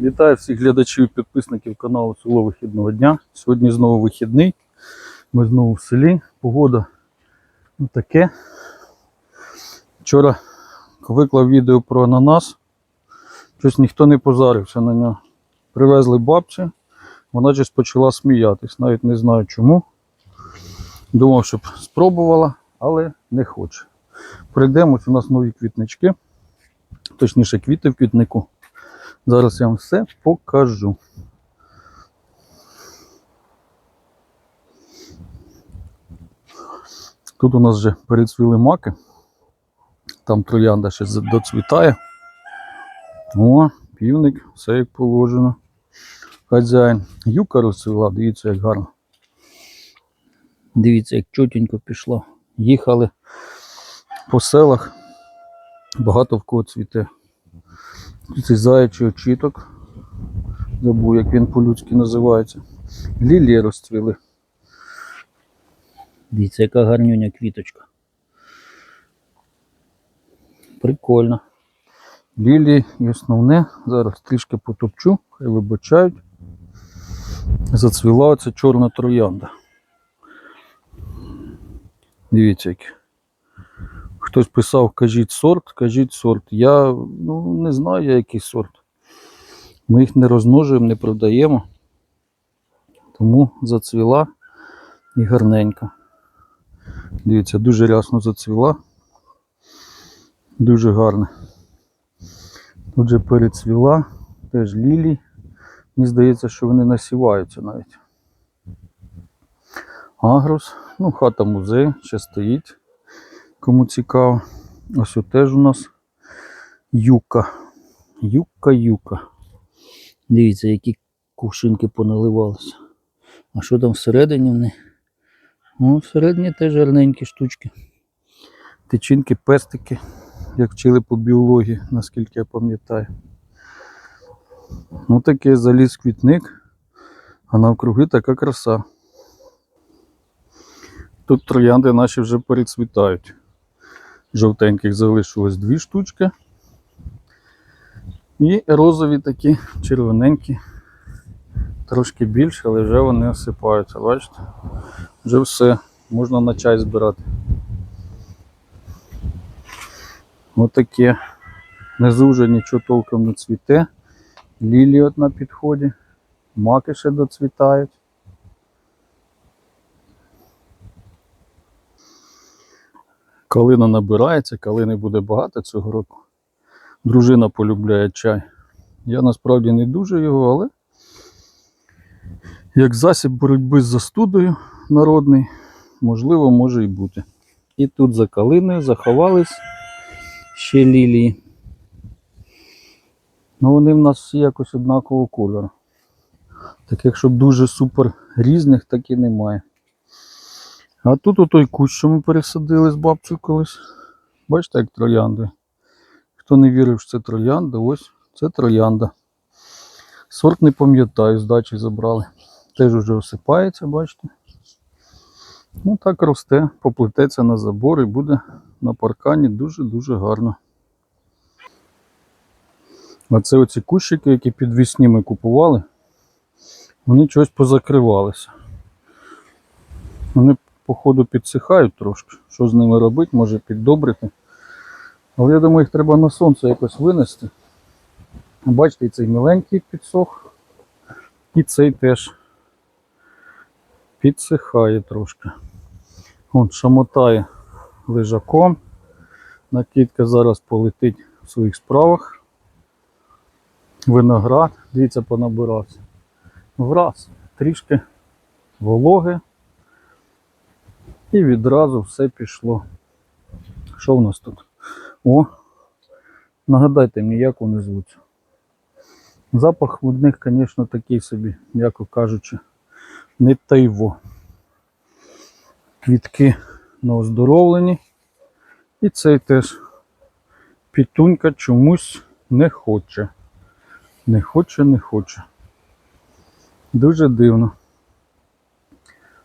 Вітаю всіх глядачів і підписників каналу Село Вихідного дня. Сьогодні знову вихідний. Ми знову в селі. Погода ну, таке. Вчора виклав відео про ананас. Щось ніхто не позарився на нього. Привезли бабці, вона щось почала сміятись. Навіть не знаю чому. Думав, щоб спробувала, але не хоче. Прийдемо, у нас нові квітнички. Точніше, квіти в квітнику. Зараз я вам все покажу. Тут у нас вже перецвіли маки. Там троянда ще доцвітає. О, півник, все як положено. Хазяїн. Юка розцвіла, дивіться, як гарно. Дивіться, як чотенько пішло. Їхали по селах. Багато в кого цвіте. Цей заячий очіток. Забув, як він по-людськи називається. Лілії розцвіли. Дивіться, яка гарнюня квіточка. Прикольно. Лілії і основне, зараз трішки потопчу, хай вибачають. Зацвіла оця чорна троянда. Дивіться, як. Хтось писав, кажіть сорт, кажіть сорт. Я ну, не знаю, я який сорт. Ми їх не розмножуємо, не продаємо. Тому зацвіла і гарненька. Дивіться, дуже рясно зацвіла. Дуже гарна. Тут же перецвіла, теж лілій. Мені здається, що вони насіваються навіть. Агрос, ну, хата музей ще стоїть. Кому цікаво. Ось теж у нас юка. Юка-юка. Дивіться, які кувшинки поналивалися. А що там всередині в них? Ну, всередині теж гарненькі штучки. Тичинки, пестики, як вчили по біології, наскільки я пам'ятаю. Ну таке заліз квітник, а навкруги така краса. Тут троянди наші вже перецвітають. Жовтеньких залишилось дві штучки. І розові такі червоненькі, трошки більше, але вже вони осипаються, бачите? Вже все, можна на чай збирати. Отаке. Внизу вже нічого толком не цвіте. Лілії от на підході. Маки ще доцвітають. Калина набирається, калини буде багато цього року. Дружина полюбляє чай. Я насправді не дуже його, але як засіб боротьби з застудою народний, можливо, може і бути. І тут за калиною заховались ще лілії. Ну вони в нас всі якось однакового кольору. Таких, щоб дуже супер різних, так і немає. А тут отой кущ, що ми пересадили з бабцею колись. Бачите, як троянди. Хто не вірив, що це троянда, ось це троянда. Сорт не пам'ятаю, з дачі забрали. Теж уже осипається, бачите. Ну так росте, поплететься на забор і буде на паркані дуже-дуже гарно. А це оці кущики, які підвісні ми купували, вони чогось позакривалися. Вони, походу, підсихають трошки. Що з ними робити, може піддобрити. Але я думаю, їх треба на сонце якось винести. Бачите, і цей міленький підсох, і цей теж підсихає трошки. Вон шамотає лежаком. Накидка зараз полетить в своїх справах. Виноград, дивіться, понабирався. Враз, трішки вологи. І відразу все пішло. Що в нас тут? О, нагадайте мені, як вони звуться. Запах в них, звісно, такий собі, м'яко кажучи, не тайво. Квітки на оздоровленні. І цей теж пітунька чомусь не хоче. Не хоче, не хоче. Дуже дивно.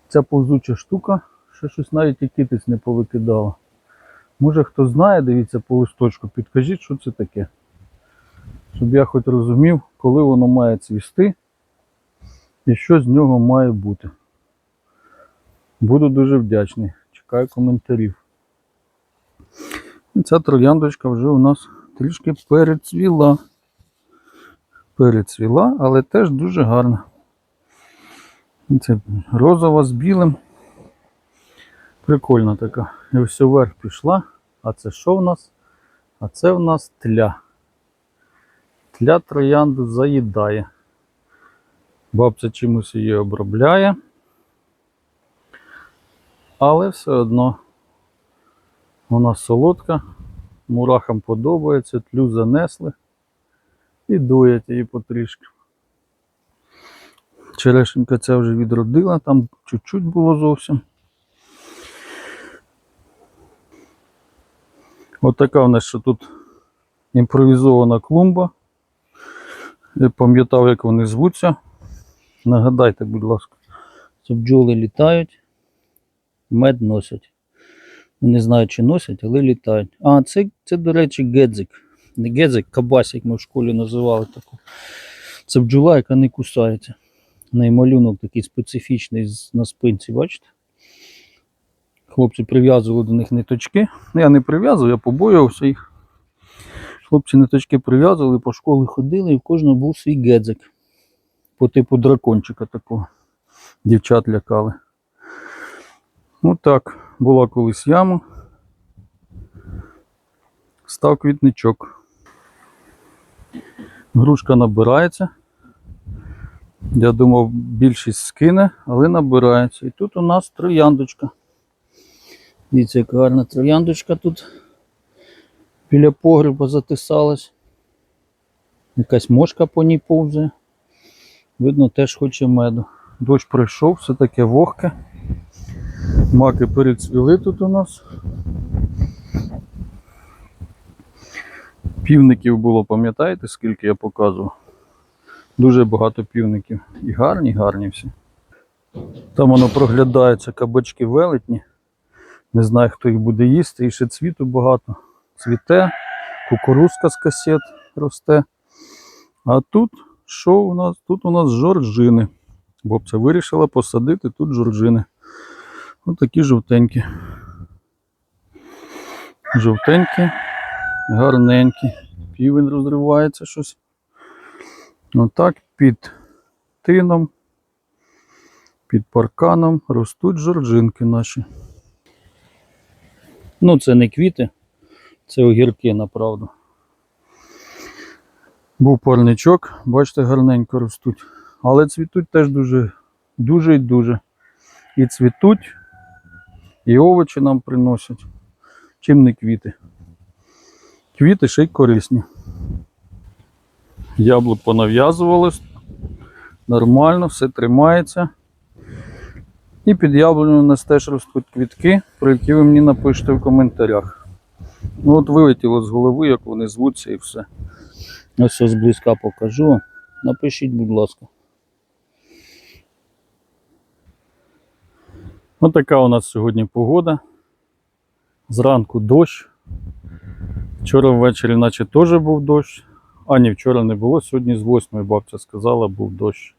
Ця повзуча штука, ще щось навіть і китиць не повикидала. Може хто знає, дивіться по листочку, підкажіть, що це таке. щоб я хоч розумів, коли воно має цвісти і що з нього має бути. Буду дуже вдячний. Чекаю коментарів. І ця трояндочка вже у нас трішки перецвіла. Перецвіла, але теж дуже гарна. Це розова з білим. Прикольна така. І ось вверх пішла. А це що в нас? А це в нас тля. Тля троянду заїдає. Бабця чимось її обробляє. Але все одно вона солодка, мурахам подобається, тлю занесли і дують її потрішки. Черешенька ця вже відродила, там чуть-чуть було зовсім. От така в нас ще тут імпровізована клумба. Я пам'ятав, як вони звуться. Нагадайте, будь ласка. Це бджоли літають, мед носять. Не знаю, чи носять, але літають. А, це, це до речі, гедзик. Не гедзик, кабась, як ми в школі називали таку. Це бджола, яка не кусається. В неї малюнок такий специфічний на спинці, бачите? Хлопці прив'язували до них ниточки. Ну, я не прив'язував, я побоювався їх. Хлопці ниточки прив'язували, по школі ходили, і в кожного був свій гедзик. По типу дракончика такого. Дівчат лякали. Ну так, була колись яма. Став квітничок. Грушка набирається. Я думав, більшість скине, але набирається. І тут у нас трояндочка. Дивіться, яка гарна трояндочка тут біля погреба затисалась. Якась мошка по ній повзає. Видно, теж хоче меду. Дощ пройшов, все таке вогке. Маки перецвіли тут у нас. Півників було, пам'ятаєте, скільки я показував? Дуже багато півників. І гарні, гарні всі. Там воно проглядається кабачки велетні. Не знаю, хто їх буде їсти. І ще цвіту багато. Цвіте, кукурузка з касет росте. А тут що у нас? Тут у нас жоржини. Бобця вирішила посадити тут жоржини. Ось такі жовтенькі. Жовтенькі, гарненькі. Півень розривається щось. Отак під тином, під парканом ростуть жоржинки наші. Ну, це не квіти, це огірки, направду. Був парничок, бачите, гарненько ростуть. Але цвітуть теж дуже, дуже і дуже. І цвітуть, і овочі нам приносять. Чим не квіти. Квіти ще й корисні. Яблук понав'язувалось. Нормально, все тримається. І під яблуню у нас теж ростуть квітки, про які ви мені напишете в коментарях. Ну от вилетіло з голови, як вони звуться і все. Ось ось зблизька покажу. Напишіть, будь ласка. Ось така у нас сьогодні погода. Зранку дощ. Вчора ввечері наче теж був дощ. А ні, вчора не було, сьогодні з 8 бабця сказала, був дощ.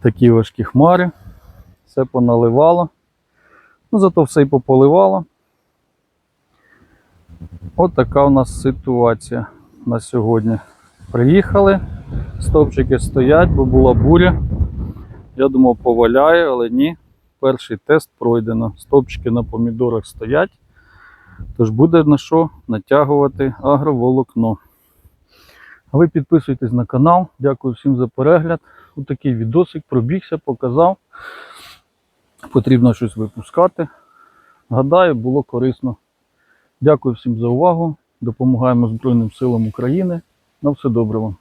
Такі важкі хмари. Все поналивало. Ну, зато все й пополивало. От така у нас ситуація на сьогодні. Приїхали, стовпчики стоять, бо була буря. Я думав, поваляє, але ні. Перший тест пройдено. Стовпчики на помідорах стоять. Тож буде на що натягувати агроволокно. А ви підписуйтесь на канал. Дякую всім за перегляд. Ось такий відосик пробігся, показав. Потрібно щось випускати. Гадаю, було корисно. Дякую всім за увагу. Допомагаємо Збройним силам України. На все добре вам.